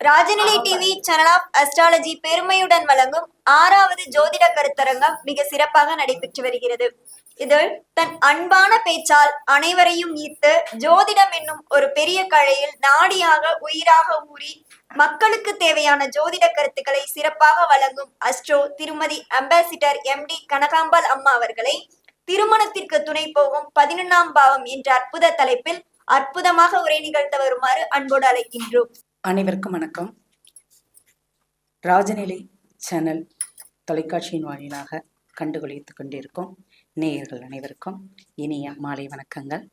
Rajanilai TV channel of astrology பெருமையுடன் வழங்கும் ஆறாவது ஜோதிட கருத்தரங்கம் மிக சிறப்பாக நடைபெற்று வருகிறது. இதில் தன் அன்பான பேச்சால் அனைவரையும் ஈர்த்து ஜோதிடம் என்னும் ஒரு பெரிய கழையில் நாடியாக உயிராக ஊறி மக்களுக்கு தேவையான ஜோதிட கருத்துக்களை சிறப்பாக வழங்கும் அஸ்ட்ரோ திருமதி அம்பாசிடர் எம்டி கனகாம்பாள் அம்மா அவர்களை திருமணத்திற்கு துணை போகும் பதினொன்னாம் பாவம் என்ற அற்புத தலைப்பில் அற்புதமாக உரை நிகழ்த்த வருமாறு அன்போடு அழைக்கின்றோம். அனைவருக்கும் வணக்கம். ராஜநிலை சேனல் தொலைக்காட்சியின் வாயிலாக கண்டுகளித்துக் கொண்டிருக்கும் நேயர்கள் அனைவருக்கும் இனிய மாலை வணக்கங்கள்.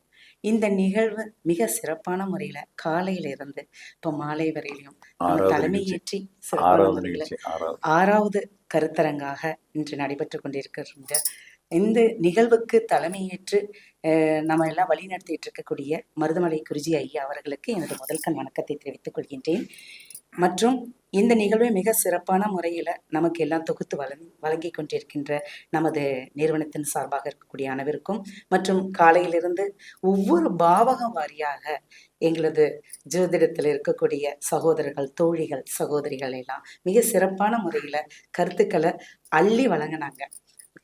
இந்த நிகழ்வு மிக சிறப்பான முறையில காலையில இருந்து இப்போ மாலை வரையிலும் நம்ம ஆறாவது சிறப்பான முறையில கருத்தரங்காக இன்று நடைபெற்று கொண்டிருக்கின்ற இந்த நிகழ்வுக்கு தலைமையேற்று நம்ம எல்லாம் வழிநடத்திட்டு இருக்கக்கூடிய மருதமலை குருஜி ஐயா அவர்களுக்கு எனது முதல் கண் வணக்கத்தை தெரிவித்துக் கொள்கின்றேன். மற்றும் இந்த நிகழ்வை மிக சிறப்பான முறையில் நமக்கு எல்லாம் தொகுத்து வழங்கி வழங்கி கொண்டிருக்கின்ற நமது நிறுவனத்தின் சார்பாக இருக்கக்கூடிய அனைவருக்கும் மற்றும் காலையிலிருந்து ஒவ்வொரு பாவகம் வாரியாக எங்களது ஜோதிடத்தில் இருக்கக்கூடிய சகோதரர்கள் தோழிகள் சகோதரிகள் எல்லாம் மிக சிறப்பான முறையில் கருத்துக்களை அள்ளி வழங்கினாங்க.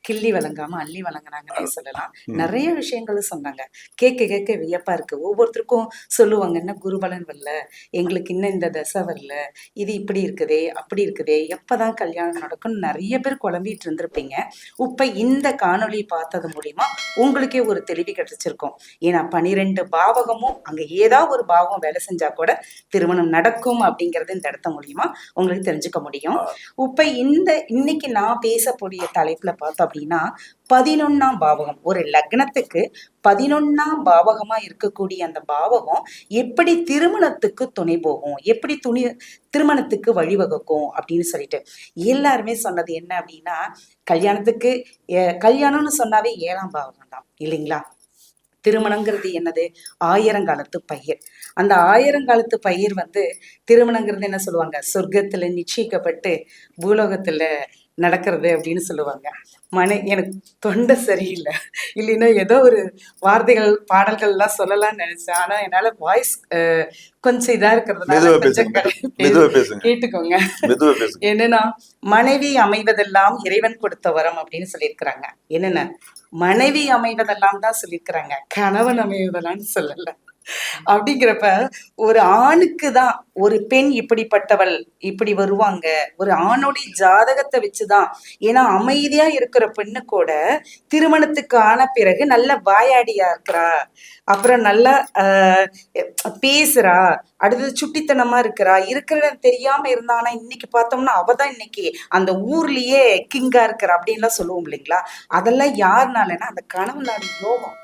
கிள்ளி வழங்காம அள்ளி வழங்கினாங்கன்னே சொல்லலாம். நிறைய விஷயங்கள் சொன்னாங்க. கேட்க கேட்க வியப்பா இருக்கு. ஒவ்வொருத்தருக்கும் சொல்லுவாங்க என்ன குருபலன் வரல? எங்களுக்கு இன்னும் இந்த தசை வரல. இது இப்படி இருக்குதே அப்படி இருக்குதே. எப்பதான் கல்யாணம் நடக்கும் நிறைய பேர் குழம்பிட்டு இருந்திருப்பீங்க. இப்ப இந்த காணொளி பார்த்தது மூலியமா உங்களுக்கே ஒரு தெளிவு கிடைச்சிருக்கும். ஏன்னா பனிரெண்டு பாவகமும் அங்க ஏதாவது ஒரு பாவகம் வேலை செஞ்சா கூட திருமணம் நடக்கும் அப்படிங்கறது இந்த இடத்த மூலியமா உங்களுக்கு தெரிஞ்சுக்க முடியும். இப்ப இந்த இன்னைக்கு நான் பேசக்கூடிய தலைப்புல பார்த்தோம் அப்படின்னா பதினொன்னாம் பாவகம். ஒரு லக்னத்துக்கு பதினொன்னாம் பாவகமா இருக்கக்கூடிய அந்த பாவகம் எப்படி திருமணத்துக்கு துணை போகும்? எப்படி துணி திருமணத்துக்கு வழிவகுக்கும் அப்படின்னு சொல்லிட்டு எல்லாருமே சொன்னது என்ன அப்படின்னா கல்யாணத்துக்கு கல்யாணம்னு சொன்னாவே ஏழாம் பாவகம் தான் இல்லைங்களா? திருமணங்கிறது என்னது? ஆயிரங்காலத்து பயிர். அந்த ஆயிரங்காலத்து பயிர் வந்து திருமணங்கிறது என்ன சொல்லுவாங்க? சொர்க்கத்துல நிச்சயிக்கப்பட்டு பூலோகத்துல நடக்கிறது அப்படின்னு சொல்லுவாங்க. மனை எனக்கு தொண்டை சரியில்லை. இல்லைன்னா ஏதோ ஒரு வார்த்தைகள் பாடல்கள்லாம் சொல்லலாம்னு நினைச்சேன். ஆனா என்னால வாய்ஸ் கொஞ்சம் இதா இருக்கிறதுனால கொஞ்சம் கேட்டுக்கோங்க. என்னன்னா மனைவி அமைவதெல்லாம் இறைவன் கொடுத்த வரம் அப்படின்னு சொல்லியிருக்கிறாங்க. என்னென்ன? மனைவி அமைவதெல்லாம் தான் சொல்லியிருக்கிறாங்க. கணவன் அமைவதெல்லாம் சொல்லல. அப்படிங்கிறப்ப ஒரு ஆணுக்கு தான் ஒரு பெண் இப்படிப்பட்டவள் இப்படி வருவாங்க. ஒரு ஆணுடைய ஜாதகத்தை வச்சுதான். ஏன்னா அமைதியா இருக்கிற பெண்ணு கூட திருமணத்துக்கு ஆன பிறகு நல்ல வாயாடியா இருக்கிறா. அப்புறம் நல்லா ஆஹ், பேசுறா. அடுத்தது சுட்டித்தனமா இருக்கிறா. இருக்கிறது தெரியாம இருந்தானா இன்னைக்கு பார்த்தோம்னா அவ தான் இன்னைக்கு அந்த ஊர்லயே கிங்கா இருக்கிறா அப்படின்லாம் சொல்லுவோம் இல்லைங்களா? அதெல்லாம் யாருனாலன்னா அந்த கணவனாடி யோகம்.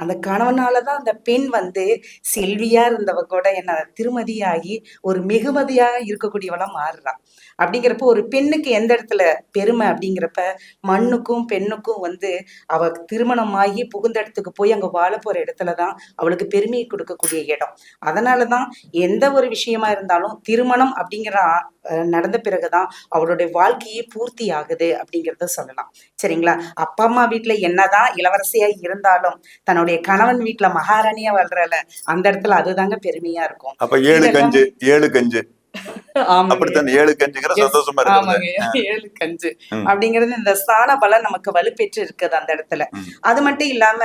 அந்த கணவனால தான் அந்த பெண் வந்து செல்வியா இருந்தவ கூட என்ன திருமதியாகி ஒரு மிகுமதியாக இருக்கக்கூடியவளா மாறுறான் அப்படிங்கிறப்ப ஒரு பெண்ணுக்கு எந்த இடத்துல பெருமை அப்படிங்கிறப்ப மண்ணுக்கும் பெண்ணுக்கும் வந்து அவ திருமணமாகி புகுந்த இடத்துக்கு போய் அங்க வாழ போற இடத்துல தான் அவளுக்கு பெருமையை கொடுக்கக்கூடிய இடம். அதனால தான் எந்த ஒரு விஷயமா இருந்தாலும் திருமணம் அப்படிங்கிற நடந்த பிறகுதான் அவளுடைய வாழ்க்கையே பூர்த்தி ஆகுது அப்படிங்கிறத சொல்லலாம். சரிங்களா? அப்பா அம்மா வீட்டுல என்னதான் இளவரசியா இருந்தாலும் தன்னுடைய கணவன் வீட்டுல மகாராணியா வாழ்றல அந்த இடத்துல அதுதாங்க பெருமையா இருக்கும். அப்ப ஏழு கஞ்சு ஏழு கஞ்சு. அப்படித்தான் ஏழு கஞ்சுங்கிற சந்தோஷமா இருக்குது ஏழு கஞ்சு. அப்படிங்கிறது இந்த ஸ்தான பலம் நமக்கு வலுப்பெற்று இருக்குது அந்த இடத்துல. அது மட்டும் இல்லாம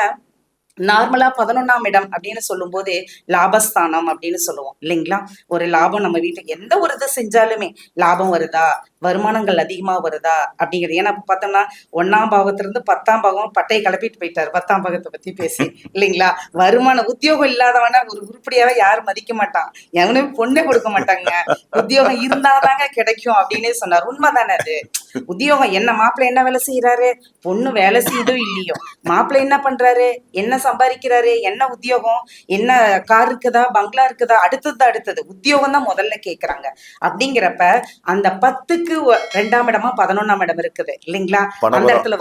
நார்மலா பதினொன்னாம் இடம் அப்படின்னு சொல்லும்போது லாபஸ்தானம் அப்படின்னு சொல்லுவோம் இல்லைங்களா? ஒரு லாபம் நம்ம வீட்டுக்கு எந்த ஒரு இது செஞ்சாலுமே லாபம் வருதா? வருமானங்கள் அதிகமா வருதா? அப்படிங்கிறது. ஏன்னா பார்த்தோம்னா ஒன்னாம் பாவத்துல இருந்து பத்தாம் பாகம் பட்டையை கிளப்பிட்டு போயிட்டாரு. பத்தாம் பாகத்தை பத்தி பேசி இல்லைங்களா? வருமானம் உத்தியோகம் இல்லாதவன ஒரு உருப்படியாவே யாரும் மதிக்க மாட்டான். எவனும் பொண்ணே கொடுக்க மாட்டாங்க. உத்தியோகம் இருந்தாதாங்க கிடைக்கும் அப்படின்னே சொன்னார். உண்மைதானே அது? உத்தியோகம் என்ன மாப்பிள்ளை என்ன வேலை செய்யறாரு பொண்ணு வேலை செய்யுதோ இல்லையோ? மாப்பிள்ளை என்ன பண்றாரு? என்ன சம்பாதிக்கிறாரு? என்ன உத்தியோகம்? என்ன கார் இருக்குதா? பங்களா இருக்குதா? அடுத்தது அடுத்தது. உத்தியோகம் தான் முதல்ல கேக்குறாங்க. அப்படிங்கிறப்ப அந்த பத்துக்கு ரெண்டாம் இடமா பதினொன்னாம் இடம் இருக்குது. இல்லைங்களா? அந்த இடத்துல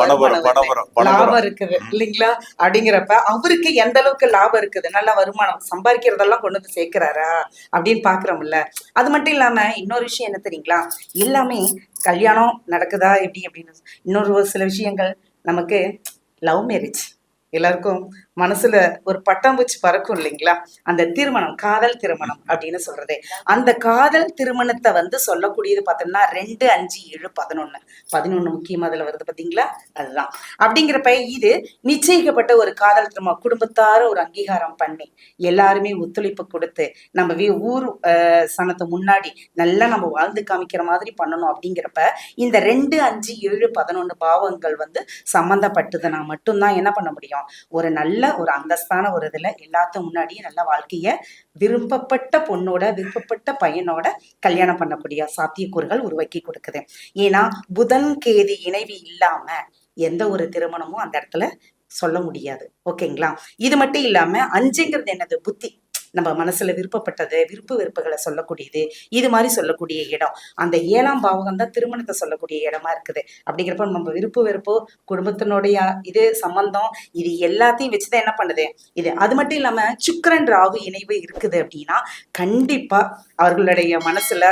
லாபம் இருக்குது. இல்லைங்களா? அப்படிங்கிறப்ப அவருக்கு எந்த அளவுக்கு லாபம் இருக்குது? நல்ல வருமானம். சம்பாதிக்கிறதெல்லாம் கொண்டு வந்து சேர்க்கிறாரா? அப்படின்னு பாக்குறோம்ல. அது மட்டும் இல்லாம இன்னொரு விஷயம் என்ன தெரியுங்களா? எல்லாமே கல்யாணம் நடக்குதா எப்படி அப்படின்னு. இன்னொரு ஒரு சில விஷயங்கள் நமக்கு லவ் மேரேஜ். எல்லாருக்கும் மனசுல ஒரு பட்டம் வச்சு பறக்கும் இல்லைங்களா? அந்த திருமணம் காதல் திருமணம் அப்படின்னு சொல்றது. அந்த காதல் திருமணத்தை வந்து சொல்லக்கூடியது பார்த்தோம்னா ரெண்டு அஞ்சு ஏழு பதினொன்னு. பதினொன்னு முக்கியமா அதுல வருது பாத்தீங்களா அதுதான். அப்படிங்கிறப்ப இது நிச்சயிக்கப்பட்ட ஒரு காதல் திருமணம். குடும்பத்தார ஒரு அங்கீகாரம் பண்ணி எல்லாருமே ஒத்துழைப்பு கொடுத்து நம்ம ஊர் அஹ், சனத்து முன்னாடி நல்லா நம்ம வாழ்ந்து காமிக்கிற மாதிரி பண்ணணும் அப்படிங்கிறப்ப இந்த ரெண்டு அஞ்சு ஏழு பதினொன்னு பாவங்கள் வந்து சம்மந்தப்பட்டதுன்னா மட்டும்தான் என்ன பண்ண முடியும்? ஒரு நல்ல ஒரு அந்தஸ்தான ஒரு இதில் எல்லாத்துக்கும் முன்னாடியே நல்ல வாழ்க்கைய விரும்பப்பட்ட பொண்ணோட விருப்பப்பட்ட பையனோட கல்யாணம் பண்ணக்கூடிய சாத்தியக்கூறுகள் உருவாக்கி கொடுக்குது. ஏன்னா புதன் கேதி இணைவு இல்லாம எந்த ஒரு திருமணமும் அந்த இடத்துல சொல்ல முடியாது. ஓகேங்களா? இது மட்டும் இல்லாம அஞ்சுங்கிறது என்னது? புத்தி. நம்ம மனசுல விருப்பப்பட்டது விருப்பு வெறுப்புகளை சொல்லக்கூடியது இது மாதிரி சொல்லக்கூடிய இடம். அந்த ஏழாம் பாவகம் தான் திருமணத்தை சொல்லக்கூடிய இடமா இருக்குது. அப்படிங்கிறப்ப நம்ம விருப்பு வெறுப்பு குடும்பத்தினுடைய இது சம்பந்தம் இது எல்லாத்தையும் வச்சுதான் என்ன பண்ணுது? இது அது மட்டும் இல்லாம சுக்கரன் ராகு இணைவு இருக்குது அப்படின்னா கண்டிப்பா அவர்களுடைய மனசுல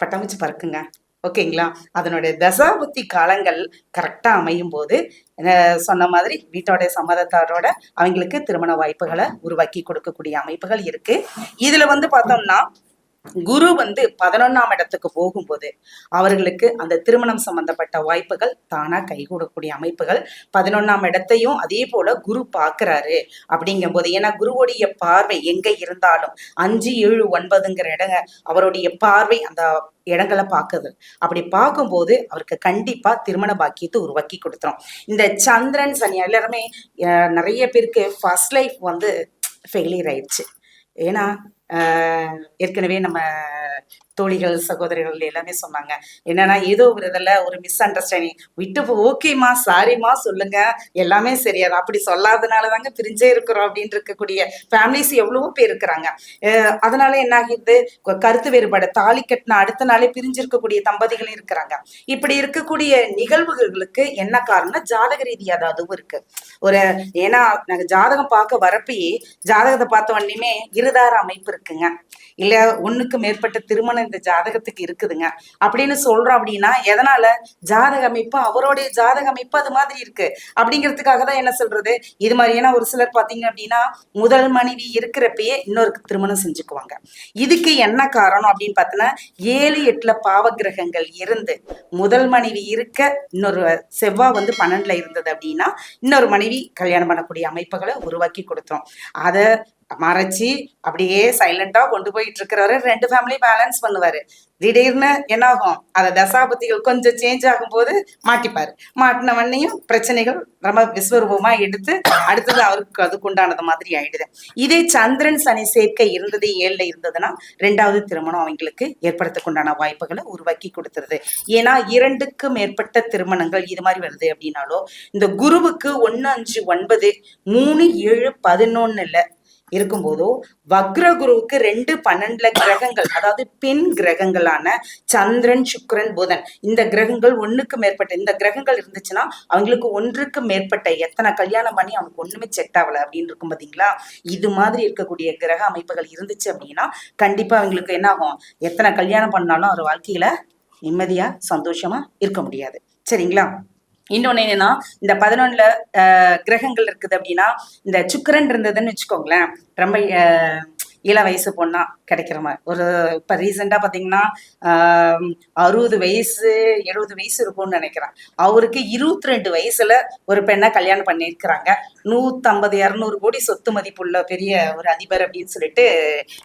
பட்டாம்பூச்சி பறக்குங்க. ஓகேங்களா? அதனுடைய தசாபுத்தி காலங்கள் கரெக்டா அமையும் போது அஹ் சொன்ன மாதிரி வீட்டோடைய சம்மதத்தாரோட அவங்களுக்கு திருமண வாய்ப்புகளை உருவாக்கி கொடுக்கக்கூடிய அமைப்புகள் இருக்கு. இதுல வந்து பார்த்தோம்னா குரு வந்து பதினொன்னாம் இடத்துக்கு போகும்போது அவர்களுக்கு அந்த திருமணம் சம்பந்தப்பட்ட வாய்ப்புகள் தானா கைகூடக்கூடிய அமைப்புகள். பதினொன்னாம் இடத்தையும் அதே போல குரு பார்க்கறாரு அப்படிங்கும்போது ஏன்னா குருவுடைய பார்வை எங்க இருந்தாலும் அஞ்சு ஏழு ஒன்பதுங்கிற இடங்க அவருடைய பார்வை அந்த இடங்களை பார்க்குது. அப்படி பார்க்கும்போது அவருக்கு கண்டிப்பா திருமண பாக்கியத்தை உருவாக்கி கொடுத்துரும். இந்த சந்திரன் சனி எல்லாருமே அஹ், நிறைய பேருக்கு ஃபர்ஸ்ட் லைஃப் வந்து ஃபெயிலியர் ஆயிடுச்சு. ஏன்னா ஏற்கனவே நம்ம தோழிகள் சகோதரிகள் எல்லாமே சொன்னாங்க. என்னன்னா ஏதோ ஒரு இதில் ஒரு மிஸ் அண்டர்ஸ்டாண்டிங் விட்டு ஓகேம்மா சாரிம்மா சொல்லுங்க. எல்லாமே சரியாது. அப்படி சொல்லாதனால தாங்க பிரிஞ்சே இருக்கிறோம் அப்படின்னு இருக்கக்கூடிய ஃபேமிலிஸ் எவ்வளவோ பேர் இருக்கிறாங்க. அஹ் அதனால என்ன ஆகிடுது? கருத்து வேறுபாடு தாலி கட்டின அடுத்த நாளே பிரிஞ்சிருக்கக்கூடிய தம்பதிகளும் இருக்கிறாங்க. இப்படி இருக்கக்கூடிய நிகழ்வுகளுக்கு என்ன காரணம் ஜாதக ரீதியாக அது அதுவும் இருக்கு. ஒரு ஏன்னா நாங்கள் ஜாதகம் பார்க்க வரப்பயே ஜாதகத்தை பார்த்த உடனேமே இருதார அமைப்பு இருக்குங்க. இல்ல ஒண்ணுக்கு மேற்பட்ட திருமணம் இந்த ஜாதகத்துக்கு இருக்குதுங்க. அப்படின்னு சொல்றோம் அப்படின்னா எதனால? ஜாதக அமைப்பு அவருடைய ஜாதக அமைப்பு அது மாதிரி இருக்கு. அப்படிங்கிறதுக்காக தான் என்ன சொல்றது? இது மாதிரி ஏன்னா ஒரு சிலர் பார்த்தீங்க அப்படின்னா முதல் மனைவி இருக்கிறப்பயே இன்னொரு திருமணம் செஞ்சுக்குவாங்க. இதுக்கு என்ன காரணம் அப்படின்னு பார்த்தோன்னா ஏழு எட்டுல பாவ கிரகங்கள் இருந்து முதல் மனைவி இருக்க இன்னொரு செவ்வாய் வந்து பன்னெண்டுல இருந்தது அப்படின்னா இன்னொரு மனைவி கல்யாணம் பண்ணக்கூடிய அமைப்புகளை உருவாக்கி கொடுத்தோம். அதை மறைச்சி அப்படியே சைலண்டா கொண்டு போயிட்டு இருக்கிறவரு ரெண்டு ஃபேமிலி பேலன்ஸ் பண்ணுவாரு. திடீர்னு என்ன ஆகும் அதை தசாபதிகள் கொஞ்சம் சேஞ்ச் ஆகும்போது மாட்டிப்பாரு. மாட்டின உடனேயும் பிரச்சனைகள் ரொம்ப விஸ்வரூபமா எடுத்து அடுத்தது அவருக்கு அதுக்கு உண்டானது மாதிரி ஆயிடுது. இதே சந்திரன் சனி சேர்க்கை இருந்தது ஏழுல இருந்ததுன்னா ரெண்டாவது திருமணம் அவங்களுக்கு ஏற்படுத்தக்குண்டான வாய்ப்புகளை உருவாக்கி கொடுத்துருது. ஏன்னா இரண்டுக்கு மேற்பட்ட திருமணங்கள் இது மாதிரி வருது அப்படின்னாலோ இந்த குருவுக்கு ஒன்னு அஞ்சு ஒன்பது மூணு ஏழு பதினொன்னுல இருக்கும்போதோ வக்ர குருவுக்கு ரெண்டு பன்னெண்டுல கிரகங்கள் அதாவது பெண் கிரகங்களான சந்திரன் சுக்ரன் புதன் இந்த கிரகங்கள் ஒண்ணுக்கு மேற்பட்ட இந்த கிரகங்கள் இருந்துச்சுன்னா அவங்களுக்கு ஒன்றுக்கு மேற்பட்ட எத்தனை கல்யாணம் பண்ணி அவனுக்கு ஒண்ணுமே செட் ஆகல அப்படின்னு இருக்கும் பாத்தீங்களா? இது மாதிரி இருக்கக்கூடிய கிரக அமைப்புகள் இருந்துச்சு அப்படின்னா கண்டிப்பா அவங்களுக்கு என்ன ஆகும்? எத்தனை கல்யாணம் பண்ணாலும் அவர் வாழ்க்கையில நிம்மதியா சந்தோஷமா இருக்க முடியாது. சரிங்களா? இன்னொன்னு என்னன்னா இந்த பதினொன்னுல கிரகங்கள் இருக்குது அப்படின்னா இந்த சுக்கரன் இருந்ததுன்னு வச்சுக்கோங்களேன் ரொம்ப இள வயசு பொண்ணா கிடைக்கிற மாதிரி. ஒரு இப்போ ரீசெண்டாக பார்த்தீங்கன்னா ஆஹ், அறுபது வயசு எழுபது வயசு இருக்கும்னு நினைக்கிறேன். அவருக்கு இருபத்தி ரெண்டு வயசுல ஒரு பெண்ணை கல்யாணம் பண்ணியிருக்கிறாங்க. நூற்றம்பது இரநூறு கோடி சொத்து மதிப்புள்ள பெரிய ஒரு அதிபர் அப்படின்னு சொல்லிட்டு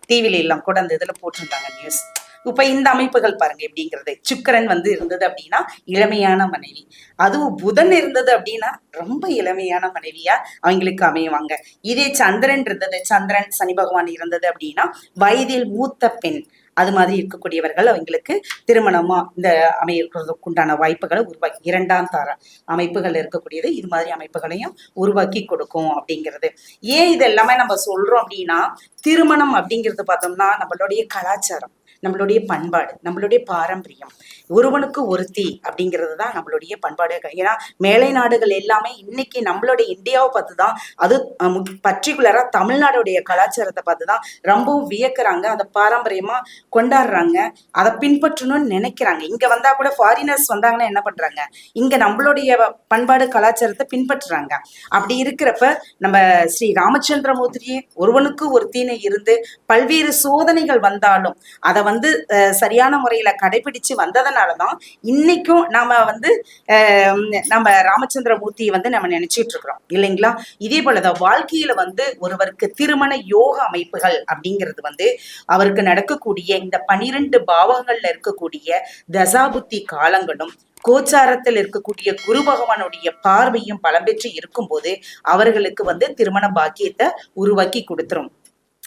டிவில எல்லாம் கூட அந்த இதில் போட்டிருந்தாங்க நியூஸ் இப்ப இந்த அமைப்புகள் பாருங்க எப்படிங்கிறது. சுக்கரன் வந்து இருந்தது அப்படின்னா இளமையான மனைவி. அதுவும் புதன் இருந்தது அப்படின்னா ரொம்ப இளமையான மனைவியா அவங்களுக்கு அமையுவாங்க இதே சந்திரன் இருந்தது சந்திரன் சனி பகவான் இருந்தது அப்படின்னா வயதில் மூத்த பெண். அது மாதிரி இருக்கக்கூடியவர்கள் அவங்களுக்கு திருமணமா இந்த அமைக்கிறதுக்கு உண்டான வாய்ப்புகளை உருவாக்கி இரண்டாம் தர அமைப்புகள் இருக்கக்கூடியது இது மாதிரி அமைப்புகளையும் உருவாக்கி கொடுக்கும் அப்படிங்கிறது. ஏன் இது எல்லாமே நம்ம சொல்றோம் அப்படின்னா திருமணம் அப்படிங்கிறது பார்த்தோம்னா நம்மளுடைய கலாச்சாரம். நம்மளுடைய பண்பாடு நம்மளுடைய பாரம்பரியம். ஒருவனுக்கு ஒருத்தி அப்படிங்கிறது தான் நம்மளுடைய பண்பாடு. ஏன்னா மேலை நாடுகள் எல்லாமே இன்னைக்கு நம்மளுடைய இந்தியாவை பார்த்து தான் அது பர்டிகுலரா தமிழ்நாடுடைய கலாச்சாரத்தை பார்த்து தான் ரொம்பவும் வியக்குறாங்க. அதை பாரம்பரியமா கொண்டாடுறாங்க. அதை பின்பற்றணும்னு நினைக்கிறாங்க. இங்க வந்தா கூட ஃபாரினர்ஸ் வந்தாங்கன்னா என்ன பண்றாங்க? இங்க நம்மளுடைய பண்பாடு கலாச்சாரத்தை பின்பற்றுறாங்க. அப்படி இருக்கிறப்ப நம்ம ஸ்ரீ ராமச்சந்திரமூர்த்தியே ஒருவனுக்கு ஒருத்தின்னு இருந்து பல்வேறு சோதனைகள் வந்தாலும் அதை வந்து சரியான முறையில கடைபிடிச்சு வந்ததுனால தான் இன்னைக்கும் நாம வந்து அஹ், நம்ம ராமச்சந்திரமூர்த்தியை வந்து நம்ம நினைச்சிட்டு இருக்கிறோம். இல்லைங்களா? இதே போலதான் வாழ்க்கையில வந்து ஒருவருக்கு திருமண யோக அமைப்புகள் அப்படிங்கிறது வந்து அவருக்கு நடக்கக்கூடிய இந்த பனிரெண்டு பாவங்கள்ல இருக்கக்கூடிய தசாபுத்தி காலங்களும் கோச்சாரத்தில் இருக்கக்கூடிய குரு பகவானுடைய பார்வையும் பலம் பெற்று இருக்கும்போது அவர்களுக்கு வந்து திருமண பாக்கியத்தை உருவாக்கி கொடுத்துரும்.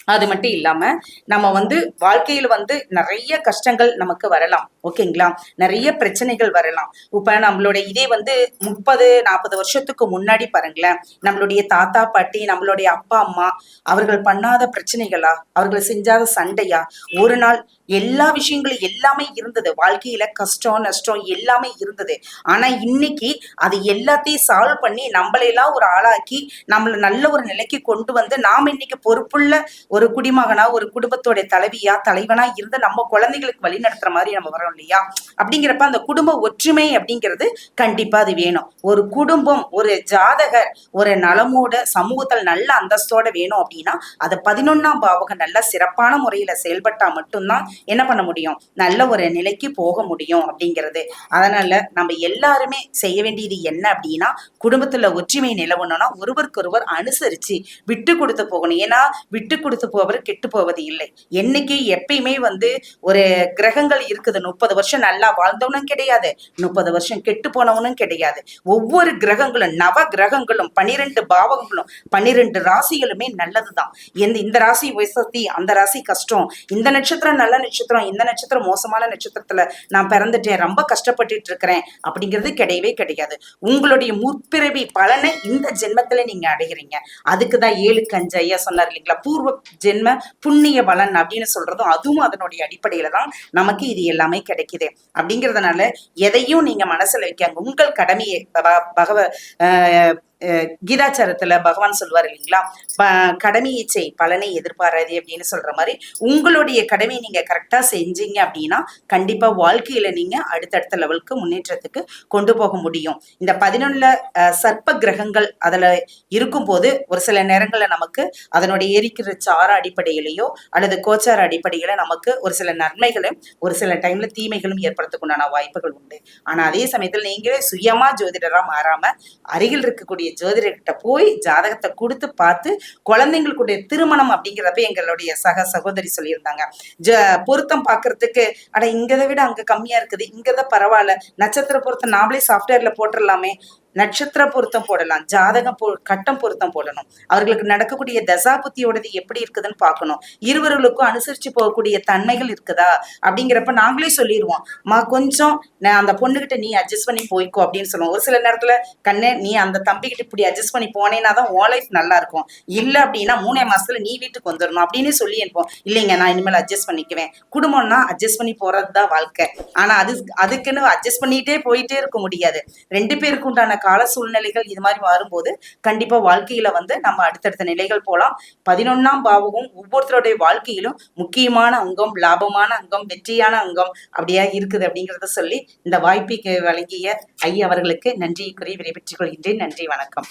அது மட்டும் இல்லாம நம்ம வந்து வாழ்க்கையில வந்து நிறைய கஷ்டங்கள் நமக்கு வரலாம். ஓகேங்களா? நிறைய பிரச்சனைகள் வரலாம். இப்ப நம்மளோட இதே வந்து முப்பது நாற்பது வருஷத்துக்கு முன்னாடி பாருங்களேன். நம்மளுடைய தாத்தா பாட்டி நம்மளுடைய அப்பா அம்மா அவர்கள் பண்ணாத பிரச்சனைகளா? அவர்கள் செஞ்சாத சண்டையா? ஒரு நாள் எல்லா விஷயங்களும் எல்லாமே இருந்தது. வாழ்க்கையில கஷ்டம் நஷ்டம் எல்லாமே இருந்தது. ஆனா இன்னைக்கு அது எல்லாத்தையும் சால்வ் பண்ணி நம்மளையெல்லாம் ஒரு ஆளாக்கி நம்மள நல்ல ஒரு நிலைக்கு கொண்டு வந்து நாம இன்னைக்கு பொறுப்புள்ள ஒரு குடிமகனா ஒரு குடும்பத்தோட தலைவியா தலைவனா இருந்து நம்ம குழந்தைகளுக்கு வழி நடத்துற மாதிரி நம்ம வரோம் இல்லையா? அப்படிங்கிறப்ப அந்த குடும்ப ஒற்றுமை அப்படிங்கிறது கண்டிப்பா அது வேணும். ஒரு குடும்பம் ஒரு ஜாதகர் ஒரு நலமோட சமூகத்தில் நல்ல அந்தஸ்தோட வேணும் அப்படின்னா அதை பதினொன்னாம் பாவகம் நல்ல சிறப்பான முறையில செயல்பட்டா மட்டும்தான் என்ன பண்ண முடியும்? நல்ல ஒரு நிலைக்கு போக முடியும் அப்படிங்கிறது. அதனால நம்ம எல்லாருமே செய்ய வேண்டியது என்ன அப்படின்னா குடும்பத்துல ஒற்றுமை நிலவணும்னா ஒருவருக்கொருவர் அனுசரிச்சு விட்டு கொடுத்து போகணும். ஏன்னா விட்டு கொடுத்து போவர் கெட்டு போவது இல்லை. என்னைக்கு எப்பயுமே வந்து ஒரு கிரகங்கள் இருக்குது. முப்பது வருஷம் நல்லா வாழ்ந்தவனும் கிடையாது. முப்பது வருஷம் கெட்டு போனவனும் கிடையாது. ஒவ்வொரு கிரகங்களும் நவ கிரகங்களும் பனிரெண்டு பாவங்களும் பன்னிரெண்டு ராசிகளுமே நல்லதுதான். எந்த இந்த ராசி வசதி அந்த ராசி கஷ்டம். இந்த நட்சத்திரம் நல்ல நட்சத்திரம் இந்த நட்சத்திரம் மோசமான நட்சத்திரத்துல நான் பிறந்துட்டேன் ரொம்ப கஷ்டப்பட்டுட்டு இருக்கிறேன் அப்படிங்கிறது கிடையவே கிடையாது. உங்களுடைய முற்பிறவி பலனை இந்த ஜென்மத்துல நீங்க அடைகிறீங்க. அதுக்கு தான் ஏழு கஞ்சு ஐயா சொன்னார் இல்லைங்களா? பூர்வ ஜென்ம புண்ணிய பலன் அப்படின்னு சொல்றதும் அதுவும் அதனுடைய அடிப்படையில தான் நமக்கு இது எல்லாமே கிடைக்குது. அப்படிங்கறதுனால எதையும் நீங்க மனசுல வைக்காங்க உங்கள் கடமையை பகவ ஆஹ் கீதாச்சாரத்துல பகவான் சொல்வார் இல்லைங்களா? ப- கடமையை செய் பலனை எதிர்பாராது அப்படின்னு சொல்ற மாதிரி உங்களுடைய கடமையை நீங்க கரெக்டா செஞ்சீங்க அப்படின்னா கண்டிப்பா வாழ்க்கையில நீங்க அடுத்தடுத்த லெவலுக்கு முன்னேற்றத்துக்கு கொண்டு போக முடியும். இந்த பதினொன்னுல சர்ப்ப கிரகங்கள் அதுல இருக்கும்போது ஒரு சில நேரங்கள்ல நமக்கு அதனுடைய எரிக்கிற சார அடிப்படையிலேயோ அல்லது கோச்சார அடிப்படையில நமக்கு ஒரு சில நன்மைகளும் ஒரு சில டைம்ல தீமைகளும் ஏற்படுறதுக்குண்டான வாய்ப்புகள் உண்டு. ஆனா அதே சமயத்தில் நீங்களே சுயமா ஜோதிடரா மாறாம அருகில் இருக்கக்கூடிய ஜோதிடர்கிட்ட போய் ஜாதகத்தை கொடுத்து பார்த்து குழந்தைங்களுக்குடைய திருமணம் அப்படிங்கிறப்ப எங்களுடைய சக சகோதரி சொல்லியிருந்தாங்க. ஜ பொருத்தம் பார்க்கறதுக்கு அட இங்கதை விட அங்க கம்மியா இருக்குது இங்கதான் பரவாயில்ல நட்சத்திர பொருத்தம் நாமளே சாஃப்ட்வேர்ல போட்டுடலாமே நட்சத்திர பொருத்தம் போடலாம் ஜாதகம் பொ கட்டம் பொருத்தம் போடணும். அவர்களுக்கு நடக்கக்கூடிய தசாபுத்தியோடது எப்படி இருக்குதுன்னு பார்க்கணும். இருவர்களுக்கும் அனுசரிச்சு போகக்கூடிய தன்மைகள் இருக்குதா? அப்படிங்கிறப்ப நாங்களே சொல்லிடுவோம் மா கொஞ்சம் நான் அந்த பொண்ணுகிட்ட நீ அட்ஜஸ்ட் பண்ணி போய்க்கோ அப்படின்னு சொல்லுவோம். ஒரு சில நேரத்துல கண்ணே நீ அந்த தம்பிகிட்ட இப்படி அட்ஜஸ்ட் பண்ணி போனேன்னா தான் உன் லைஃப் நல்லா இருக்கும். இல்ல அப்படின்னா மூணே மாசத்துல நீ வீட்டுக்கு வந்துடணும் அப்படின்னு சொல்லி அனுப்போம் இல்லைங்க நான் இனிமேல் அட்ஜஸ்ட் பண்ணிக்குவேன். குடும்பம்னா அட்ஜஸ்ட் பண்ணி போறது தான் வாழ்க்கை. ஆனா அது அதுக்குன்னு அட்ஜஸ்ட் பண்ணிட்டே போயிட்டே இருக்க முடியாது. ரெண்டு பேருக்கு உண்டான கால சூழ்நிலைகள் இது மாதிரி வரும்போது கண்டிப்பா வாழ்க்கையில வந்து நம்ம அடுத்தடுத்த நிலைகள் போலாம். பதினொன்னாம் பாவகம் ஒவ்வொருத்தருடைய வாழ்க்கையிலும் முக்கியமான அங்கம் லாபமான அங்கம் வெற்றியான அங்கம் அப்படியா இருக்குது அப்படிங்கறத சொல்லி இந்த வாய்ப்பை வழங்கிய ஐயா அவர்களுக்கு நன்றி கூறி விடைபெற்றுக் கொள்கின்றேன். நன்றி வணக்கம்.